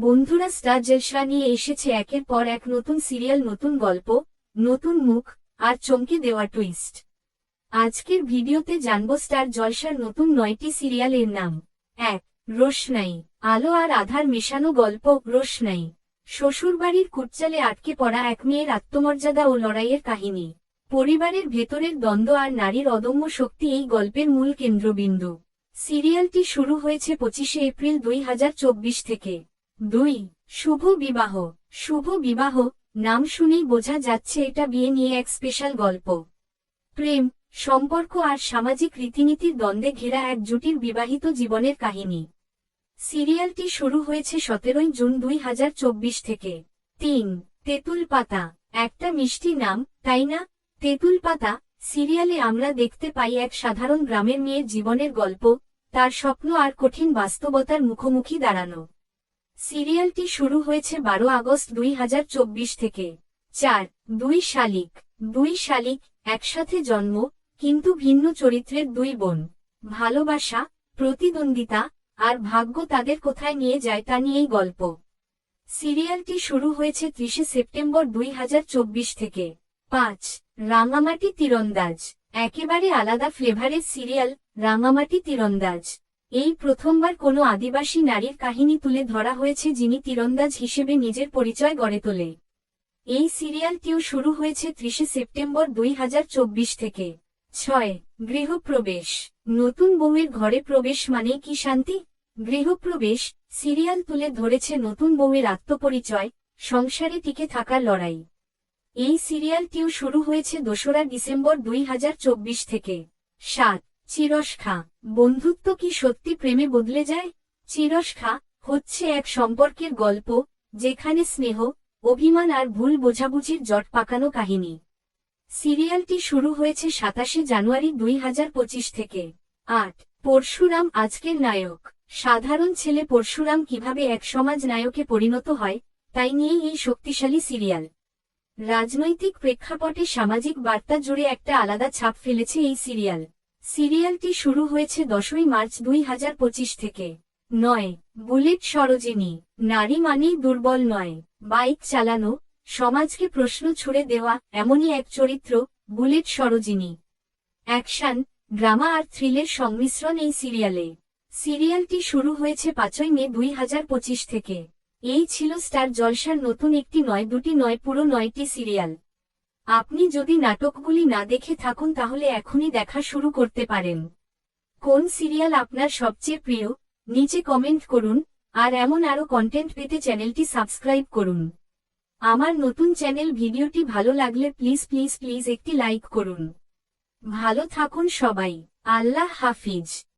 বন্ধুরা স্টার জলসা নিয়ে এসেছে একের পর এক নতুন সিরিয়াল, নতুন গল্প, নতুন মুখ আর চমকে দেওয়া টুইস্ট আজকের ভিডিওতে জানব স্টার জলসার নতুন নয়টি সিরিয়ালের নাম। এক, রোশনাই। আলো আর আধার মেশানো গল্প, রোশনাই। শ্বশুরবাড়ির কুটচালে আটকে পড়া এক মেয়ের আত্মমর্যাদা ও লড়াইয়ের কাহিনী। পরিবারের ভেতরের দ্বন্দ্ব আর নারীর অদম্য শক্তি এই গল্পের মূল কেন্দ্রবিন্দু। সিরিয়ালটি শুরু হয়েছে পঁচিশে এপ্রিল দুই হাজার চব্বিশ থেকে। দুই, শুভ বিবাহ। শুভ বিবাহ, নাম শুনেই বোঝা যাচ্ছে এটা বিয়ে নিয়ে এক স্পেশাল গল্প। প্রেম, সম্পর্ক আর সামাজিক রীতিনীতির দ্বন্দ্বে ঘেরা এক জুটির বিবাহিত জীবনের কাহিনী। সিরিয়ালটি শুরু হয়েছে সতেরোই জুন দুই হাজার চব্বিশ থেকে। তিন, তেঁতুল পাতা। একটা মিষ্টি নাম, তাই না? তেঁতুল পাতা, সিরিয়ালে আমরা দেখতে পাই এক সাধারণ গ্রামের মেয়ের জীবনের গল্প, তার স্বপ্ন আর কঠিন বাস্তবতার মুখোমুখি দাঁড়ানো। সিরিয়ালটি শুরু হয়েছে বারো আগস্ট দুই হাজার চব্বিশ থেকে। চার, দুই শালিক। দুই শালিক একসাথে জন্ম, কিন্তু ভিন্ন চরিত্রের দুই বোন। ভালোবাসা, প্রতিদ্বন্দ্বিতা আর ভাগ্য তাদের কোথায় নিয়ে যায় তা নিয়েই গল্প। সিরিয়ালটি শুরু হয়েছে ত্রিশে সেপ্টেম্বর দুই হাজার চব্বিশ থেকে। পাঁচ, রাঙামাটি তীরন্দাজ। একেবারে আলাদা ফ্লেভারের সিরিয়াল, রাঙামাটি তীরন্দাজ। এই প্রথমবার কোনো আদিবাসী নারীর কাহিনী তুলে ধরা হয়েছে যিনি তীরন্দাজ হিসেবে নিজের পরিচয় গড়ে তোলে। এই সিরিয়ালটিও শুরু হয়েছে ত্রিশে সেপ্টেম্বর দুই হাজার চব্বিশ থেকে। ছয়, গৃহপ্রবেশ। নতুন বউয়ের ঘরে প্রবেশ মানে কি শান্তি? গৃহপ্রবেশ, সিরিয়াল তুলে ধরেছে নতুন বউয়ের আত্মপরিচয়, সংসারে টিকে থাকার লড়াই। এই সিরিয়ালটিও শুরু হয়েছে দোসরা ডিসেম্বর দুই হাজার চব্বিশ থেকে। সাত চিরস্খা, বন্ধুত্ব কি সত্যি প্রেমে বদলে যায়? চিরস্খা হচ্ছে এক সম্পর্কের গল্প, যেখানে স্নেহ, অভিমান আর ভুল বোঝাবুঝির জট পাকানো কাহিনী। সিরিয়ালটি শুরু হয়েছে সাতাশে জানুয়ারি দুই হাজার পঁচিশ থেকে। আট, পরশুরাম আজকের নায়ক। সাধারণ ছেলে পরশুরাম কীভাবে এক সমাজ নায়কে পরিণত হয়, তাই নিয়েই এই শক্তিশালী সিরিয়াল। রাজনৈতিক প্রেক্ষাপটে সামাজিক বার্তা জুড়ে একটা আলাদা ছাপ ফেলেছে এই সিরিয়াল। সিরিয়ালটি শুরু হয়েছে দশই মার্চ দুই হাজার পঁচিশ থেকে। নয়, বুলেট সরোজিনী, নারী মানেই দুর্বল নয়। বাইক চালানো, সমাজকে প্রশ্ন ছুড়ে দেওয়া, এমনই এক চরিত্র, বুলেট সরোজিনী। অ্যাকশন, ড্রামা আর থ্রিলের সংমিশ্রণ এই সিরিয়ালে। সিরিয়ালটি শুরু হয়েছে পাঁচই মে দুই হাজার পঁচিশ থেকে। এই ছিল স্টার জলসার নতুন একটি নয় দুটি নয় পুরো নয়টি সিরিয়াল। আপনি যদি নাটকগুলি না দেখে থাকুন তাহলে এখনই দেখা শুরু করতে পারেন। কোন সিরিয়াল আপনার সবচেয়ে প্রিয়, নিচে কমেন্ট করুন, আর এমন আরও কন্টেন্ট পেতে চ্যানেলটি সাবস্ক্রাইব করুন। আমার নতুন চ্যানেল ভিডিওটি ভালো লাগলে প্লিজ প্লিজ প্লিজ একটি লাইক করুন। ভালো থাকুন সবাই। আল্লাহ হাফিজ।